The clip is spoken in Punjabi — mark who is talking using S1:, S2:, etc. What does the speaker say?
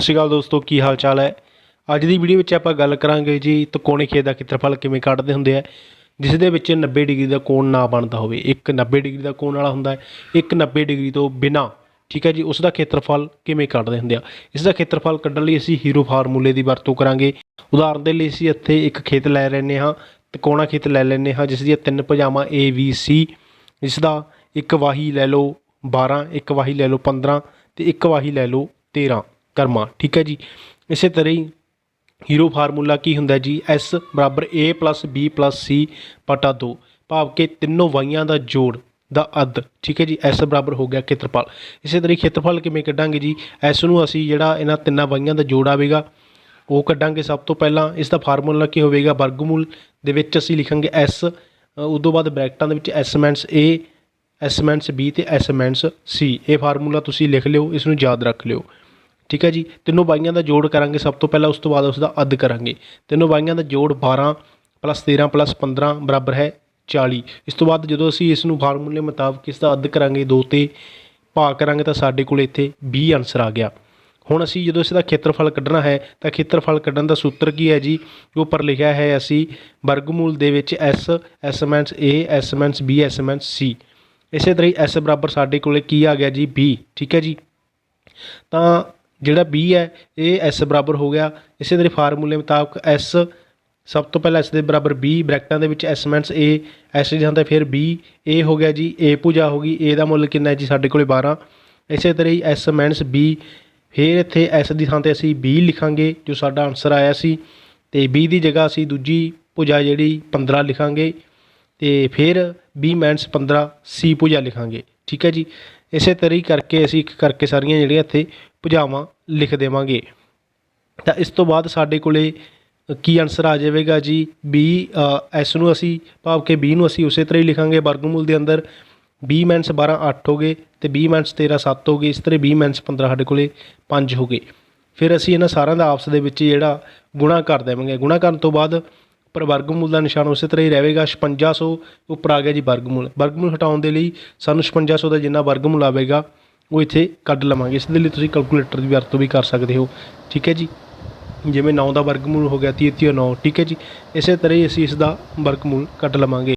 S1: ਸਤਿ ਸ਼੍ਰੀ ਅਕਾਲ ਦੋਸਤੋ, ਕੀ ਹਾਲ ਚਾਲ ਹੈ? ਅੱਜ ਦੀ ਵੀਡੀਓ ਵਿੱਚ ਆਪਾਂ ਗੱਲ ਕਰਾਂਗੇ ਜੀ, ਤਿਕੋਣੇ ਖੇਤ ਦਾ ਖੇਤਰਫਲ ਕਿਵੇਂ ਕੱਢਦੇ ਹੁੰਦੇ ਆ ਜਿਸ ਦੇ ਵਿੱਚ 90 ਡਿਗਰੀ ਦਾ ਕੋਣ ਨਾ ਬਣਦਾ ਹੋਵੇ। ਇੱਕ 90 ਡਿਗਰੀ ਦਾ ਕੋਣ ਵਾਲਾ ਹੁੰਦਾ ਹੈ, ਇੱਕ 90 ਡਿਗਰੀ ਤੋਂ ਬਿਨਾ, ਠੀਕ ਹੈ ਜੀ, ਉਸ ਦਾ ਖੇਤਰਫਲ ਕਿਵੇਂ ਕੱਢਦੇ ਹੁੰਦੇ ਆ? ਇਸ ਦਾ ਖੇਤਰਫਲ ਕੱਢਣ ਲਈ ਅਸੀਂ ਹੀਰੋ ਫਾਰਮੂਲੇ ਦੀ ਵਰਤੋਂ ਕਰਾਂਗੇ। ਉਦਾਹਰਨ ਦੇ ਲਈ ਅਸੀਂ ਇੱਥੇ ਇੱਕ ਖੇਤ ਲੈ ਲੈਂਦੇ ਹਾਂ, ਤਿਕੋਣਾ ਖੇਤ ਲੈ ਲੈਂਦੇ ਹਾਂ, ਜਿਸ ਦੀਆਂ ਤਿੰਨ ਭੁਜਾਵਾਂ A, B, C ਇਸ ਦਾ ਇੱਕ ਵਾਹੀ ਲੈ ਲਓ 12 ਇੱਕ ਵਾਹੀ ਲੈ ਲਓ 15 ਤੇ ਇੱਕ ਵਾਹੀ ਲੈ ਲਓ 13 ਕਰਮਾ ਠੀਕ ਹੈ ਜੀ? ਇਸੇ ਤਰ੍ਹਾਂ ਹੀ ਹੀਰੋ ਫਾਰਮੂਲਾ ਕੀ ਹੁੰਦਾ ਜੀ? S ਬਰਾਬਰ A B C ਬਟਾ 2 ਭਾਵ ਕਿ ਤਿੰਨੋਂ ਵਾਈਆਂ ਦਾ ਜੋੜ ਦਾ ਅੱਧ ਠੀਕ ਹੈ ਜੀ? S ਬਰਾਬਰ ਹੋ ਗਿਆ ਖੇਤਰਫਲ। ਇਸੇ ਤਰ੍ਹਾਂ ਹੀ ਖੇਤਰਫਲ ਕਿਵੇਂ ਕੱਢਾਂਗੇ ਜੀ? S ਨੂੰ ਅਸੀਂ ਜਿਹੜਾ ਇਹਨਾਂ ਤਿੰਨਾਂ ਵਾਈਆਂ ਦਾ ਜੋੜ ਆਵੇਗਾ ਉਹ ਕੱਢਾਂਗੇ ਸਭ ਤੋਂ ਪਹਿਲਾਂ। ਇਸ ਦਾ ਫਾਰਮੂਲਾ ਕੀ ਹੋਵੇਗਾ? ਵਰਗਮੂਲ ਦੇ ਵਿੱਚ ਅਸੀਂ ਲਿਖਾਂਗੇ S ਅ, ਤੋਂ ਬਾਅਦ ਬ੍ਰੈਕਟਾਂ ਦੇ ਵਿੱਚ S minus A S minus B ਤੇ S ਮਾਈਨਸ C ਇਹ ਫਾਰਮੂਲਾ ਤੁਸੀਂ ਲਿਖ ਲਿਓ ਇਸ ਨੂੰ ਯਾਦ ਰੱਖ ਲਿਓ। ਠੀਕ ਹੈ ਜੀ? ਤਿੰਨੋਂ ਬਾਈਆਂ ਦਾ ਜੋੜ ਕਰਾਂਗੇ, ਸਭ ਤੋਂ ਪਹਿਲਾਂ ਉਸ ਤੋਂ ਬਾਅਦ ਉਸ ਦਾ ਅੱਧ ਕਰਾਂਗੇ। ਤਿੰਨੋਂ ਬਾਈਆਂ ਦਾ ਜੋੜ 12 ਪਲੱਸ 13 ਪਲੱਸ 15 ਬਰਾਬਰ ਹੈ 40 ਇਸ ਤੋਂ ਬਾਅਦ ਜਦੋਂ ਅਸੀਂ ਇਸ ਨੂੰ ਫਾਰਮੂਲੇ ਮੁਤਾਬਕ ਇਸ ਦਾ ਅੱਧ ਕਰਾਂਗੇ 2 ਤੇ ਭਾਗ ਕਰਾਂਗੇ ਤਾਂ ਸਾਡੇ ਕੋਲ ਇੱਥੇ 20 ਆਨਸਰ ਆ ਗਿਆ। ਹੁਣ ਅਸੀਂ ਜਦੋਂ ਇਸ ਦਾ ਖੇਤਰਫਲ ਕੱਢਣਾ ਹੈ, ਤਾਂ ਖੇਤਰਫਲ ਕੱਢਣ ਦਾ ਸੂਤਰ ਕੀ ਹੈ ਜੀ? ਉੱਪਰ ਲਿਖਿਆ ਹੈ ਅਸੀਂ ਵਰਗਮੂਲ ਦੇ ਵਿੱਚ S S minus A, S minus B, S minus C ਇਸੇ ਤਰ੍ਹਾਂ ਹੀ S ਬਰਾਬਰ ਸਾਡੇ ਕੋਲੇ ਕੀ ਆ ਗਿਆ ਜੀ? B, ਠੀਕ ਹੈ ਜੀ? ਤਾਂ ਜਿਹੜਾ B ਹੈ, ਇਹ S ਬਰਾਬਰ ਹੋ ਗਿਆ। ਇਸੇ ਤਰ੍ਹਾਂ ਫਾਰਮੂਲੇ ਮੁਤਾਬਕ S ਸਭ ਤੋਂ ਪਹਿਲਾਂ S ਦੇ ਬਰਾਬਰ B, ਬ੍ਰੈਕਟਾਂ ਦੇ ਵਿੱਚ S ਮਾਈਨਸ A, S ਜਾਂਦਾ ਫਿਰ B, A ਹੋ ਗਿਆ ਜੀ, A ਭੁਜਾ ਹੋ ਗਈ, A ਦਾ ਮੁੱਲ ਕਿੰਨਾ ਹੈ ਜੀ ਸਾਡੇ ਕੋਲੇ 12 ਇਸੇ ਤਰ੍ਹਾਂ ਹੀ S ਮਾਈਨਸ B, ਫਿਰ ਇੱਥੇ S ਦੀ ਥਾਂ ਤੇ ਅਸੀਂ B ਲਿਖਾਂਗੇ, ਜੋ ਸਾਡਾ ਆਨਸਰ ਆਇਆ ਸੀ। ਤੇ B ਦੀ ਜਗ੍ਹਾ ਅਸੀਂ ਦੂਜੀ ਭੁਜਾ ਜਿਹੜੀ 15 ਲਿਖਾਂਗੇ, ਤੇ ਫਿਰ B ਮਾਈਨਸ 15 C ਭੁਜਾ ਲਿਖਾਂਗੇ। ਠੀਕ ਹੈ ਜੀ। ਇਸੇ ਤਰ੍ਹਾਂ ਹੀ ਕਰਕੇ ਅਸੀਂ ਇੱਕ ਕਰਕੇ ਸਾਰੀਆਂ ਜਿਹੜੀਆਂ ਇੱਥੇ ਭੁਜਾਵਾਂ ਲਿਖ ਦੇਵਾਂਗੇ। ਤਾਂ ਇਸ ਤੋਂ ਬਾਅਦ ਸਾਡੇ ਕੋਲੇ ਕੀ ਆਨਸਰ ਆ ਜਾਵੇਗਾ ਜੀ? B S ਨੂੰ ਅਸੀਂ ਭਾਵ ਕਿ B ਨੂੰ ਅਸੀਂ ਉਸੇ ਤਰ੍ਹਾਂ ਹੀ ਲਿਖਾਂਗੇ ਵਰਗਮੂਲ ਦੇ ਅੰਦਰ। B ਮਾਈਨਸ 12 8 ਹੋ ਗਏ ਤੇ B ਮਾਈਨਸ 13 7 ਹੋ ਗਏ। ਇਸ ਤਰ੍ਹਾਂ B ਮਾਈਨਸ 15 ਸਾਡੇ ਕੋਲੇ 5 ਹੋ ਗਏ। ਫਿਰ ਅਸੀਂ ਇਹਨਾਂ ਸਾਰਿਆਂ ਦਾ ਆਪਸ ਦੇ ਵਿੱਚ ਜਿਹੜਾ ਗੁਣਾ ਕਰ ਦੇਵਾਂਗੇ। ਗੁਣਾ ਕਰਨ ਤੋਂ ਬਾਅਦ ਪਰ ਵਰਗਮੂਲ ਦਾ ਨਿਸ਼ਾਨ ਉਸੇ ਤਰ੍ਹਾਂ ਹੀ ਰਹੇਗਾ। 5600 ਉੱਪਰ ਆ ਗਿਆ ਜੀ ਵਰਗਮੂਲ। ਵਰਗਮੂਲ ਹਟਾਉਣ ਦੇ ਲਈ ਸਾਨੂੰ 5600 ਦਾ ਜਿੰਨਾ ਵਰਗਮੂਲ ਆਵੇਗਾ ਉਹ ਇੱਥੇ ਕੱਢ ਲਵਾਂਗੇ। ਇਸ ਦੇ ਲਈ ਤੁਸੀਂ ਕੈਲਕੂਲੇਟਰ ਦੀ ਵਰਤੋਂ ਵੀ ਕਰ ਸਕਦੇ ਹੋ। ਠੀਕ ਹੈ ਜੀ? ਜਿਵੇਂ ਨੌ ਦਾ ਵਰਗਮੂਲ ਹੋ ਗਿਆ 30 30 9 ਠੀਕ ਹੈ ਜੀ? ਇਸੇ ਤਰ੍ਹਾਂ ਹੀ ਅਸੀਂ ਇਸ ਦਾ ਵਰਗਮੂਲ ਕੱਢ ਲਵਾਂਗੇ।